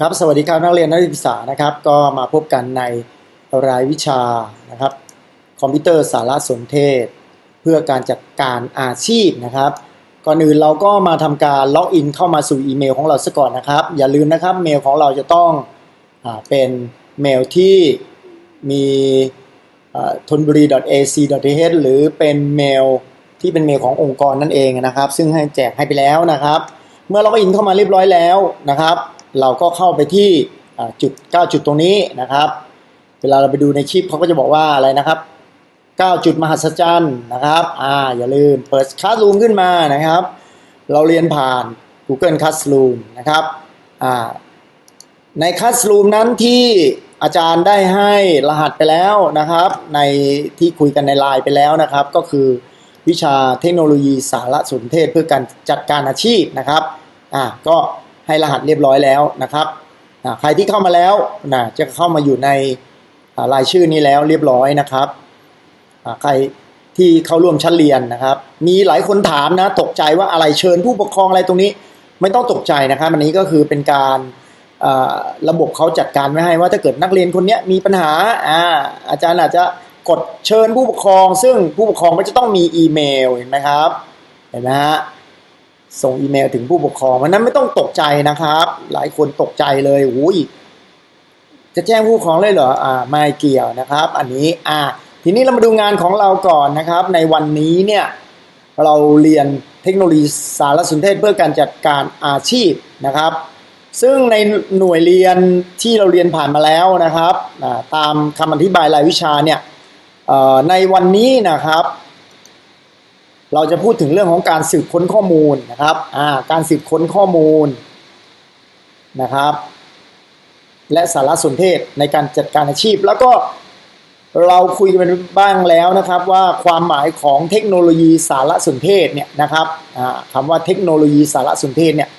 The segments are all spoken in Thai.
ครับสวัสดีครับนักเรียนนักศึกษานะครับ ก็มาพบกันในรายวิชานะครับ คอมพิวเตอร์สารสนเทศ เพื่อการจัดการอาชีพนะครับก่อนอื่นเราก็มาทำการล็อกอินเข้ามาสู่อีเมลของเราซะก่อนนะครับ อย่าลืมนะครับเมลของเราจะต้องอเป็นเมลที่มีทนบุรี .ac.th หรือเป็นเมลที่เป็นเมลขององค์กรนั่นเองนะครับ ซึ่งให้แจกให้ไปแล้วนะครับ เมื่อเราก็อินเข้ามาเรียบร้อยแล้วนะครับ เราก็เข้าไปที่จุด 9 จุดตรงนี้นะครับ เวลาเราไปดูในคลิปเขาก็จะบอกว่าอะไรนะครับ 9 จุดมหัศจรรย์นะครับอ่าอย่าลืมเปิดคัสลูมขึ้นมานะครับ เราเรียนผ่าน Google Classroom นะครับอ่าในคัสลูมนั้นที่อาจารย์ได้ให้รหัสไปแล้วนะครับ ในที่คุยกันในไลน์ไปแล้วนะครับ ก็คือวิชาเทคโนโลยีสารสนเทศเพื่อการจัดการอาชีพนะครับอ่าก็ ให้รหัสเรียบร้อยแล้วนะครับใครที่เข้ามาแล้วนะจะเข้ามาอยู่ในรายชื่อนี้แล้วเรียบร้อยนะครับใครที่เข้าร่วมชั้นเรียนนะครับ มีหลายคนถามนะตกใจว่าอะไรเชิญผู้ปกครองอะไรตรงนี้ ไม่ต้องตกใจนะครับอันนี้ก็คือเป็นการระบบเขาจัดการไว้ให้ว่าถ้าเกิดนักเรียนคนนี้มีปัญหาอาอาจารย์อาจจะกดเชิญผู้ปกครอง ซึ่งผู้ปกครองก็จะต้องมีอีเมลเห็นไหมครับเห็นไหมฮะ ส่งอีเมลถึงผู้ปกครองเพราะนั้นไม่ต้องตกใจนะครับ หลายคนตกใจเลยโอ้ยจะแจ้งผู้ปกครองเลยเหรออ่าไม่เกี่ยวนะครับ อันนี้อ่าทีนี้เรามาดูงานของเราก่อนนะครับ ในวันนี้เนี่ยเราเรียนเทคโนโลยีสารสนเทศเพื่อการจัดการอาชีพนะครับ ซึ่งในหน่วยเรียนที่เราเรียนผ่านมาแล้วนะครับ ตามคำอธิบายรายวิชาเนี่ยในวันนี้นะครับ เราจะพูดถึงเรื่องของการสืบค้นข้อมูลนะครับการสืบค้นข้อมูลนะครับ และสารสนเทศในการจัดการอาชีพ แล้วก็เราคุยกันบ้างแล้วนะครับว่าความหมายของเทคโนโลยีสารสนเทศเนี่ยนะครับคำว่าเทคโนโลยีสารสนเทศเนี่ย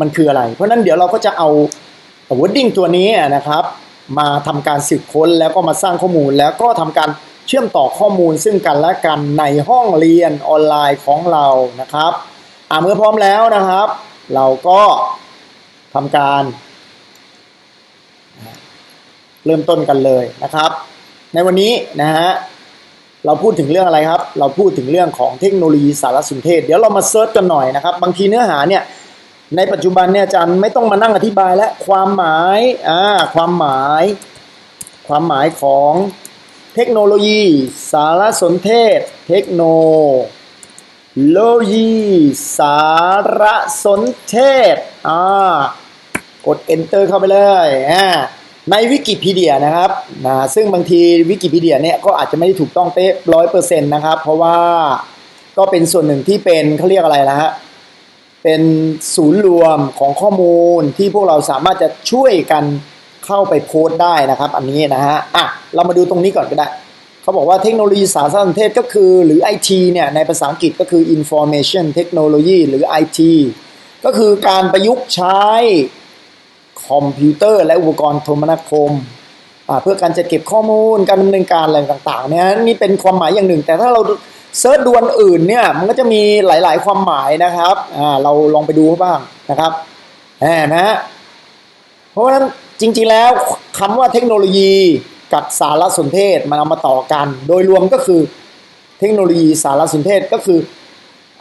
มันคืออะไร เพราะนั้นเดี๋ยวเราก็จะเอา wording ตัวนี้นะครับ มาทำการสืบค้นแล้วก็มาสร้างข้อมูลแล้วก็ทำการ เชื่อมต่อข้อมูลซึ่งกันและกันในห้องเรียนออนไลน์ของเรานะครับอ่าเมื่อพร้อมแล้วนะครับ เราก็ทำการ เริ่มต้นกันเลยนะครับ ในวันนี้นะฮะเราพูดถึงเรื่องอะไรครับ เราพูดถึงเรื่องของเทคโนโลยีสารสนเทศ เดี๋ยวเรามาเซิร์ชกันหน่อยนะครับ บางทีเนื้อหาเนี่ยในปัจจุบันเนี่ยอาจารย์ไม่ต้องมานั่งอธิบายแล้วความหมายอ่าความหมาย ความหมายของ เทคโนโลยี สารสนเทศ เทคโนโลยี สารสนเทศอ่ากด enter เข้าไปเลยอ่าในวิกิพีเดียนะครับนะซึ่งบางทีวิกิพีเดียเนี่ยก็อาจจะไม่ได้ถูกต้องเป๊ะร้อยเปอร์เซ็นต์นะครับ เพราะว่าก็เป็นส่วนหนึ่งที่เป็นเขาเรียกอะไรนะฮะเป็นศูนย์รวมของข้อมูลที่พวกเราสามารถจะช่วยกัน เข้าไปโพสต์ได้นะครับ อันนี้นะฮะอะเรามาดูตรงนี้ก่อนก็ได้เขาบอกว่าเทคโนโลยีสารสนเทศก็คือ หรือ IT เนี่ยในภาษาอังกฤษก็คือ information technology หรือ IT ก็คือการประยุกต์ใช้คอมพิวเตอร์ และอุปกรณ์โทรมนาคมเพื่อการจะเก็บข้อมูลการดำเนินการอะไรต่างๆเนี่ยนี่เป็นความหมายอย่างหนึ่ง แต่ถ้าเราเซิร์ชดวนอื่นเนี่ยมันก็จะมีหลายๆความหมายนะครับอ่าเราลองไปดูบ้างนะครับแหมนะเพราะฉะนั้น จริงๆแล้วคำว่าเทคโนโลยีกับสารสนเทศมันเอามาต่อกัน โดยรวมก็คือเทคโนโลยีสารสนเทศก็คือ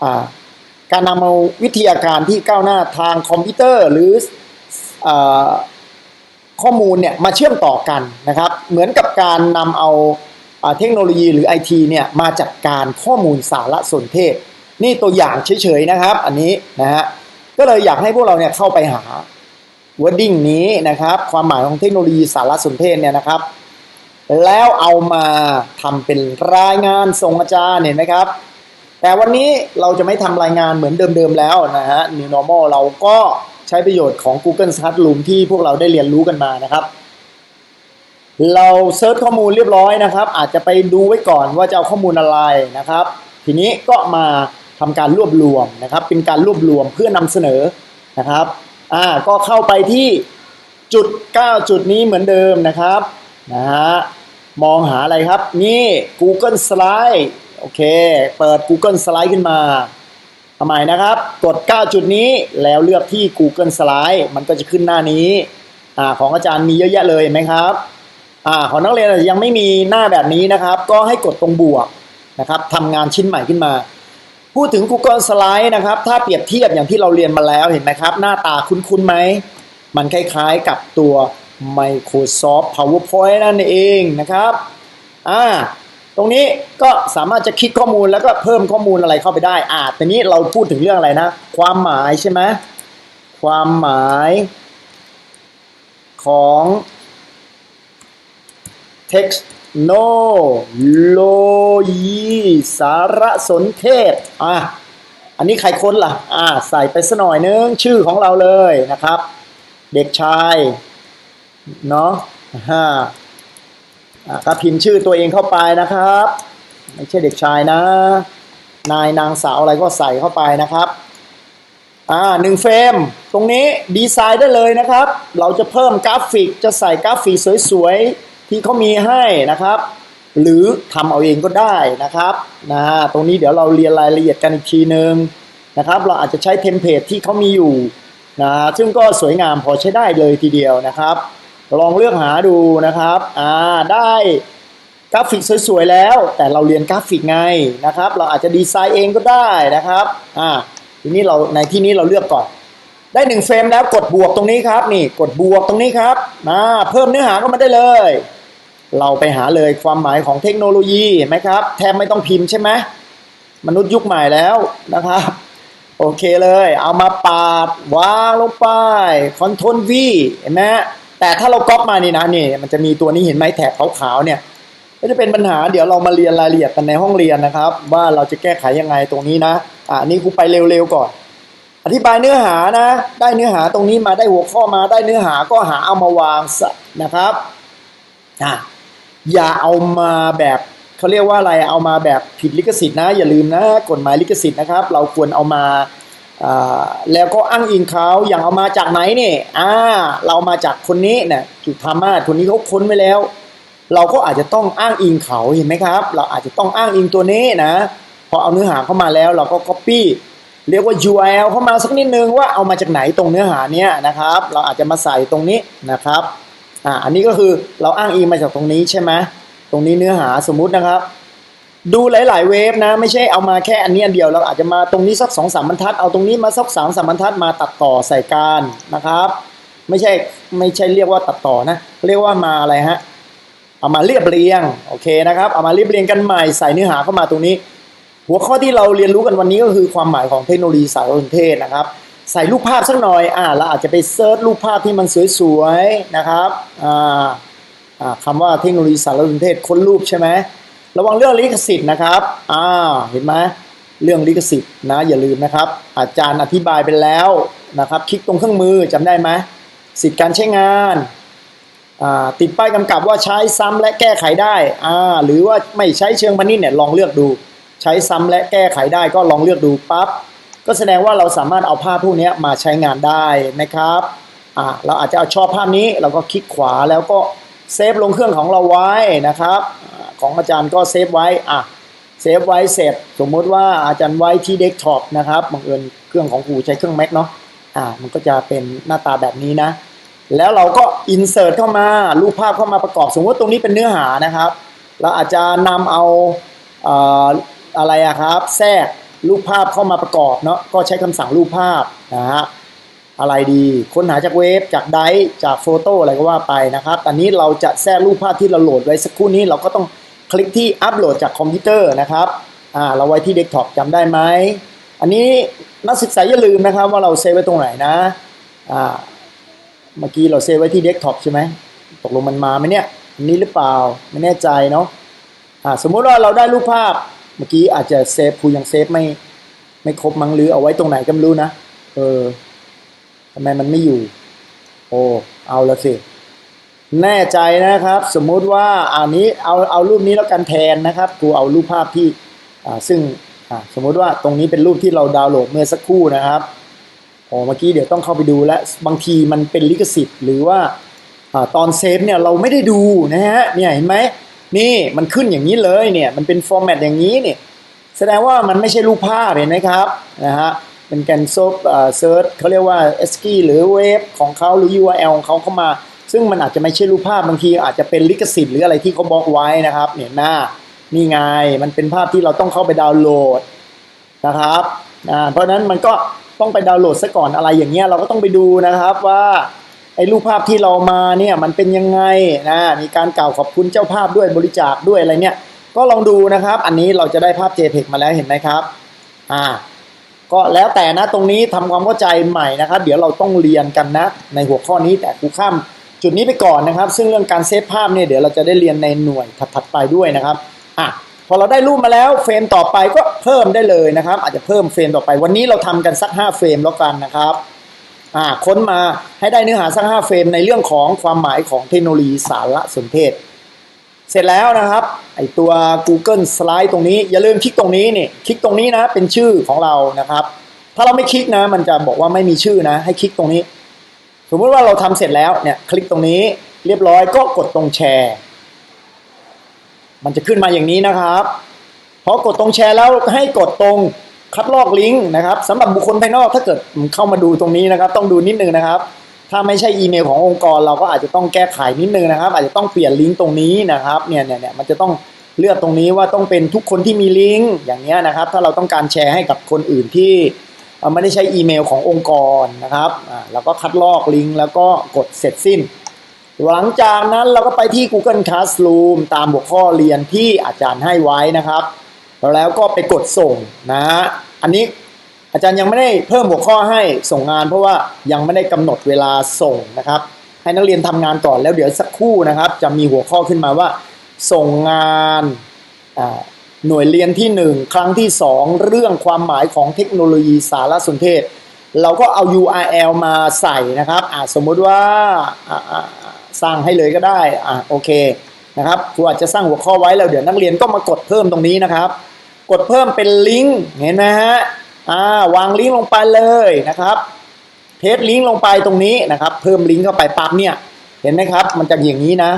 อการนำเอาวิทยาการที่ก้าวหน้าทางคอมพิวเตอร์หรืออข้อมูลเนี่ยมาเชื่อมต่อกันนะครับ เหมือนกับการนำเอาเทคโนโลยีหรือ IT เนี่ยมาจัดการข้อมูลสารสนเทศ นี่ตัวอย่างเฉยๆนะครับ อันนี้นะฮะก็เลยอยากให้พวกเราเนี่ยเข้าไปหา wording นี้นะครับ ความหมายของเทคโนโลยีสารสนเทศเนี่ยนะครับ แล้วเอามาทำเป็นรายงานส่งอาจารย์เห็นไหมครับ แต่วันนี้เราจะไม่ทำรายงานเหมือนเดิมๆแล้วนะฮะ New Normal เราก็ใช้ประโยชน์ของ Google Classroom ที่พวกเราได้เรียนรู้กันมานะครับ เราเซิร์ชข้อมูลเรียบร้อยนะครับ อาจจะไปดูไว้ก่อนว่าจะเอาข้อมูลอะไรนะครับ ทีนี้ก็มาทำการรวบรวมนะครับ เป็นการรวบรวมเพื่อนำเสนอนะครับ อ่าก็เข้าไปที่จุด 9 จุดนี้เหมือนเดิมนะครับนะฮะมองหาอะไรครับ นี่ Google Slide โอเค เปิด Google Slide ขึ้นมาทำไมนะครับ กด 9 จุดนี้แล้วเลือกที่ Google Slide มันก็จะขึ้นหน้านี้อ่าของอาจารย์มีเยอะแยะเลยไหมครับอ่าของนักเรียนอาจจะยังไม่มีหน้าแบบนี้นะครับ ก็ให้กดตรงบวกนะครับทำงานชิ้นใหม่ขึ้นมา พูดถึง Google Slide นะครับ ถ้าเปรียบเทียบอย่างที่เราเรียนมาแล้วเห็นไหมครับ หน้าตาคุ้นๆไหม มันคล้ายๆกับตัว Microsoft PowerPoint นั่นเองนะครับอ่าตรงนี้ก็สามารถจะคิดข้อมูลแล้วก็เพิ่มข้อมูลอะไรเข้าไปได้อ่าแต่นี้เราพูดถึงเรื่องอะไรนะ ความหมายใช่ไหมความหมายของ Text technology สารสนเทศอะอันนี้ใครค้นล่ะอ่าใส่ไปสัหน่อยนึงชื่อของเราเลยนะครับ เด็กชายเนาะฮ่าอะก็พิมพ์ชื่อตัวเองเข้าไปนะครับ ไม่ใช่เด็กชายนะ นายนางสาวอะไรก็ใส่เข้าไปนะครับอ่าหนึ่งเฟรมตรงนี้ดีไซน์ได้เลยนะครับ เราจะเพิ่มกราฟิกจะใส่กราฟิกสวยๆ ที่เขามีให้นะครับ หรือทำเอาเองก็ได้นะครับนะตรงนี้เดี๋ยวเราเรียนรายละเอียดกันอีกทีหนึ่งนะครับ เราอาจจะใช้เทมเพลตที่เขามีอยู่นะซึ่งก็สวยงามพอใช้ได้เลยทีเดียวนะครับ ลองเลือกหาดูนะครับอ่าได้กราฟิกสวยๆแล้ว แต่เราเรียนกราฟิกไงนะครับ เราอาจจะดีไซน์เองก็ได้นะครับอ่าทีนี้เราในที่นี้เราเลือกก่อน ได้หนึ่งเฟรมแล้วกดบวกตรงนี้ครับนี่กดบวกตรงนี้ครับมาเพิ่มเนื้อหาเข้ามาได้เลย เราไปหาเลยความหมายของเทคโนโลยีเห็นไหมครับ แทบไม่ต้องพิมพ์ใช่ไหมมนุษย์ยุคใหม่แล้วนะครับ โอเคเลย เอามาปาดวางลงไปคอนโทรล V เห็นไหมแต่ถ้าเราก๊อปมานี่นะนี่มันจะมีตัวนี้เห็นไหมแถบขาวๆเนี่ยก็จะเป็นปัญหาเดี๋ยวเรามาเรียนรายละเอียดกันในห้องเรียนนะครับ ว่าเราจะแก้ไขยังไงตรงนี้นะอ่านี่กูไปเร็วๆก่อน อธิบายเนื้อหานะ ได้เนื้อหาตรงนี้มาได้หัวข้อมาได้เนื้อหาก็หาเอามาวางนะครับอะ อย่าเอามาแบบเขาเรียกว่าอะไรเอามาแบบผิดลิขสิทธิ์นะ อย่าลืมนะกฎหมายลิขสิทธิ์นะครับ เราควรเอามาแล้วก็อ้างอิงเขาอย่างเอามาจากไหนเนี่ยอ่าเรามาจากคนนี้เนี่ยจุธามาศคนนี้เขาค้นไว้แล้ว เราก็อาจจะต้องอ้างอิงเขาเห็นไหมครับ เราอาจจะต้องอ้างอิงตัวนี้นะพอเอาเนื้อหาเข้ามาแล้วเราก็ copy เรียกว่า URL เข้ามาสักนิดนึงว่าเอามาจากไหนตรงเนื้อหาเนี้ยนะครับ เราอาจจะมาใส่ตรงนี้นะครับ อ่าอันนี้ก็คือเราอ้างอิงมาจากตรงนี้ใช่ไหมตรงนี้เนื้อหาสมมุตินะครับ ดูหลาย ๆ เวฟนะ ไม่ใช่เอามาแค่อันนี้อันเดียวเราอาจจะมาตรงนี้สักสองสามบรรทัดเอาตรงนี้มาสักสามสามบรรทัดมาตัดต่อใส่การนะครับ ไม่ใช่ไม่ใช่เรียกว่าตัดต่อนะ เรียกว่ามาอะไรฮะเอามาเรียบเรียงโอเคนะครับเอามาเรียบเรียงกันใหม่ใส่เนื้อหาเข้ามาตรงนี้ หัวข้อที่เราเรียนรู้กันวันนี้ก็คือความหมายของเทคโนโลยีสารสนเทศนะครับ ใส่รูปภาพสักหน่อยอ่าเราอาจจะไปเซิร์ชรูปภาพที่มันสวยๆนะครับอ่าอ่าคำว่าเทคโนโลยีสารสนเทศค้นรูปใช่ไหมระวังเรื่องลิขสิทธิ์นะครับอ่าเห็นไหมเรื่องลิขสิทธิ์นะอย่าลืมนะครับ อาจารย์อธิบายไปแล้วนะครับ คลิกตรงเครื่องมือจำได้ไหมสิทธิ์การใช้งานอ่าติดป้ายกำกับว่าใช้ซ้ำและแก้ไขได้อ่าหรือว่าไม่ใช้เชิงพาณิชย์เนี่ยลองเลือกดู ใช้ซ้ำและแก้ไขได้ก็ลองเลือกดูปั๊บ ก็แสดงว่าเราสามารถเอาภาพพวกนี้มาใช้งานได้นะครับอ่าเราอาจจะเอาชอบภาพนี้เราก็คลิกขวาแล้วก็เซฟลงเครื่องของเราไว้นะครับอของอาจารย์ก็เซฟไว้อะเซฟไว้เสร็จ สมมติว่าอาจารย์ไว้ที่เดสก์ท็อปนะครับบังเอิญเครื่องของครูใช้เครื่อง Mac เนาะอ่ามันก็จะเป็นหน้าตาแบบนี้นะ แล้วเราก็อินเสิร์ตเข้ามารูปภาพเข้ามาประกอบ สมมติว่าตรงนี้เป็นเนื้อหานะครับ เราอาจจะนำเอาเอ่ออะไรอะครับ แทรก รูปภาพเข้ามาประกอบเนาะก็ใช้คำสั่งรูปภาพนะฮะอะไรดี ค้นหาจากเว็บจากไดร์จากโฟโต้อะไรก็ว่าไปนะครับอันนี้เราจะแทรกรูปภาพที่เราโหลดไว้สักครู่นี้เราก็ต้องคลิกที่อัปโหลดจากคอมพิวเตอร์นะครับอ่าเราไว้ที่เดสก์ท็อปจำได้ไหมอันนี้นักศึกษาอย่าลืมนะครับว่าเราเซฟไว้ตรงไหนนะอ่าเมื่อกี้เราเซฟไว้ที่เดสก์ท็อปใช่ไหมตกลงมันมาไหมเนี่ยอันนี้หรือเปล่าไม่แน่ใจเนาะอ่าสมมุติว่าเราได้รูปภาพ เมื่อกี้อาจจะเซฟคูยังเซฟไม่ไม่ครบมั้งหรือเอาไว้ตรงไหนก็ไม่รู้นะ เออทำไมมันไม่อยู่ โอ้เอาละสิแน่ใจนะครับ สมมุติว่าอันนี้เอาเอารูปนี้แล้วกันแทนนะครับครูเอารูปภาพที่อ่าซึ่งอ่าสมมุติว่าตรงนี้เป็นรูปที่เราดาวน์โหลดเมื่อสักครู่นะครับโอ้เมื่อกี้เดี๋ยวต้องเข้าไปดูและบางทีมันเป็นลิขสิทธิ์ หรือว่าอาตอนเซฟเนี่ยเราไม่ได้ดูนะฮะเนี่ยเห็นไหม นี่มันขึ้นอย่างนี้เลยเนี่ยมันเป็นฟอร์แมตอย่างนี้เนี่ยแสดงว่ามันไม่ใช่รูปภาพเห็นไหมครับนะฮะเป็นแกนซบเซิร์ชเขาเรียกว่า e s k i หรือเวฟของเขาหรือ URL ของเขาเข้ามา ซึ่งมันอาจจะไม่ใช่รูปภาพบางทีอาจจะเป็นลิขสิทธิ์หรืออะไรที่เขาบล็อกไว้นะครับเนี่ยหน้านี่ไงมันเป็นภาพที่เราต้องเข้าไปดาวน์โหลดนะครับเพราะฉะนั้นมันก็ต้องไปดาวน์โหลดซะก่อนอะไรอย่างเงี้ยเราก็ต้องไปดูนะครับว่า ไอ้รูปภาพที่เรามาเนี่ยมันเป็นยังไงนะมีการกล่าวขอบคุณเจ้าภาพด้วยบริจาคด้วยอะไรเนี่ยก็ลองดูนะครับ อันนี้เราจะได้ภาพ JPEG มาแล้วเห็นไหมครับอ่าก็แล้วแต่นะตรงนี้ทำความเข้าใจใหม่นะครับ เดี๋ยวเราต้องเรียนกันนะในหัวข้อนี้แต่ครูข้ามจุดนี้ไปก่อนนะครับ ซึ่งเรื่องการเซฟภาพเนี่ยเดี๋ยวเราจะได้เรียนในหน่วยถัดๆไปด้วยนะครับอะพอเราได้รูปมาแล้วเฟรมต่อไปก็เพิ่มได้เลยนะครับ อาจจะเพิ่มเฟรมต่อไป วันนี้เราทำกันสัก 5 เฟรมแล้วกันนะครับ ค้นมาให้ได้เนื้อหาสัก5เฟรมในเรื่องของความหมายของเทคโนโลยีสารสนเทศ เสร็จแล้วนะครับไอตัว Google Slide ตรงนี้ อย่าลืมคลิกตรงนี้นี่คลิกตรงนี้นะเป็นชื่อของเรานะครับ ถ้าเราไม่คลิกนะ มันจะบอกว่าไม่มีชื่อนะ ให้คลิกตรงนี้ สมมติว่าเราทำเสร็จแล้วเนี่ยคลิกตรงนี้เรียบร้อยก็กดตรงแชร์ มันจะขึ้นมาอย่างนี้นะครับพอกดตรงแชร์แล้วให้กดตรง คัดลอกลิงก์นะครับสำหรับบุคคลภายนอกถ้าเกิดเข้ามาดูตรงนี้นะครับ ต้องดูนิดนึงนะครับ ถ้าไม่ใช่อีเมลขององค์กร เราก็อาจจะต้องแก้ไขนิดนึงนะครับ อาจจะต้องเปลี่ยนลิงก์ตรงนี้นะครับเนี่ยเนี่ยเนี่ยมันจะต้องเลือกตรงนี้ว่าต้องเป็นทุกคนที่มีลิงก์อย่างเงี้ยนะครับ ถ้าเราต้องการแชร์ให้กับคนอื่นที่ไม่ได้ใช้อีเมลขององค์กรนะครับอ่าเราก็คัดลอกลิงก์แล้วก็กดเสร็จสิ้น หลังจากนั้นเราก็ไปที่ Google Classroom ตามหัวข้อเรียนที่อาจารย์ให้ไว้นะครับ แล้วก็ไปกดส่งนะ อันนี้อาจารย์ยังไม่ได้เพิ่มหัวข้อให้ส่งงาน เพราะว่ายังไม่ได้กำหนดเวลาส่งนะครับ ให้นักเรียนทำงานก่อนแล้วเดี๋ยวสักครู่นะครับ จะมีหัวข้อขึ้นมาว่า ส่งงานหน่วยเรียนที่ 1 ครั้งที่ 2 เรื่องความหมายของเทคโนโลยีสารสนเทศ เราก็เอา URL มาใส่นะครับสมมุติว่าอ่าอ่าอ่าสร้างให้เลยก็ได้อ่าโอเคนะครับครูอาจจะสร้างหัวข้อไว้แล้วเดี๋ยวนักเรียนก็มากดเพิ่มตรงนี้นะครับ กดเพิ่มเป็นลิงก์เห็นไหมฮะอ่าวางลิงก์ลงไปเลยนะครับเพจลิงก์ลงไปตรงนี้นะครับ เพิ่มลิงก์เข้าไปปั๊บเนี่ยเห็นไหมครับ มันจะอย่างนี้นะ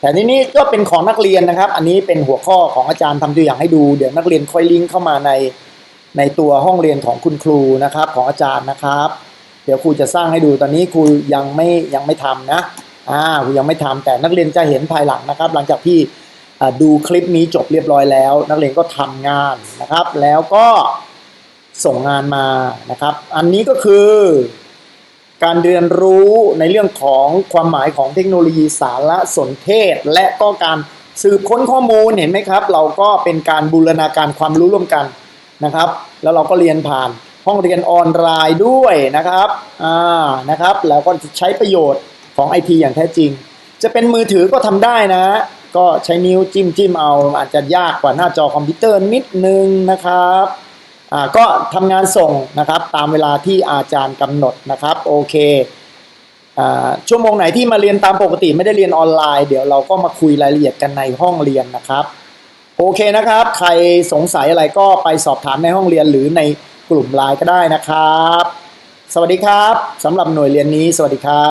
แต่ที่นี้ก็เป็นของนักเรียนนะครับ อันนี้เป็นหัวข้อของอาจารย์ทำตัวอย่างให้ดู เดี๋ยวนักเรียนค่อยลิงก์เข้ามาในในตัวห้องเรียนของคุณครูนะครับ ของอาจารย์นะครับ เดี๋ยวครูจะสร้างให้ดูตอนนี้ครูยังไม่ยังไม่ทำนะอ่าครูยังไม่ทำแต่นักเรียนจะเห็นภายหลังนะครับ หลังจากที่ ดูคลิปนี้จบเรียบร้อยแล้ว นักเรียนก็ทำงานนะครับ แล้วก็ส่งงานมานะครับ อันนี้ก็คือการเรียนรู้ในเรื่องของความหมายของเทคโนโลยีสารสนเทศ และก็การสืบค้นข้อมูลเห็นไหมครับ เราก็เป็นการบูรณาการความรู้ร่วมกันนะครับ แล้วเราก็เรียนผ่านห้องเรียนออนไลน์ด้วยนะครับอ่านะครับ แล้วก็ใช้ประโยชน์ของไอทีอย่างแท้จริง จะเป็นมือถือก็ทำได้นะ ก็ใช้นิ้วจิ้มจิ้มเอาอาจจะยากกว่าหน้าจอคอมพิวเตอร์นิดนึงนะครับอ่าก็ทำงานส่งนะครับตามเวลาที่อาจารย์กำหนดนะครับโอเคอ่าชั่วโมงไหนที่มาเรียนตามปกติไม่ได้เรียนออนไลน์ เดี๋ยวเราก็มาคุยรายละเอียดกันในห้องเรียนนะครับโอเคนะครับ ใครสงสัยอะไรก็ไปสอบถามในห้องเรียนหรือในกลุ่มไลน์ก็ได้นะครับ สวัสดีครับสำหรับหน่วยเรียนนี้ สวัสดีครับ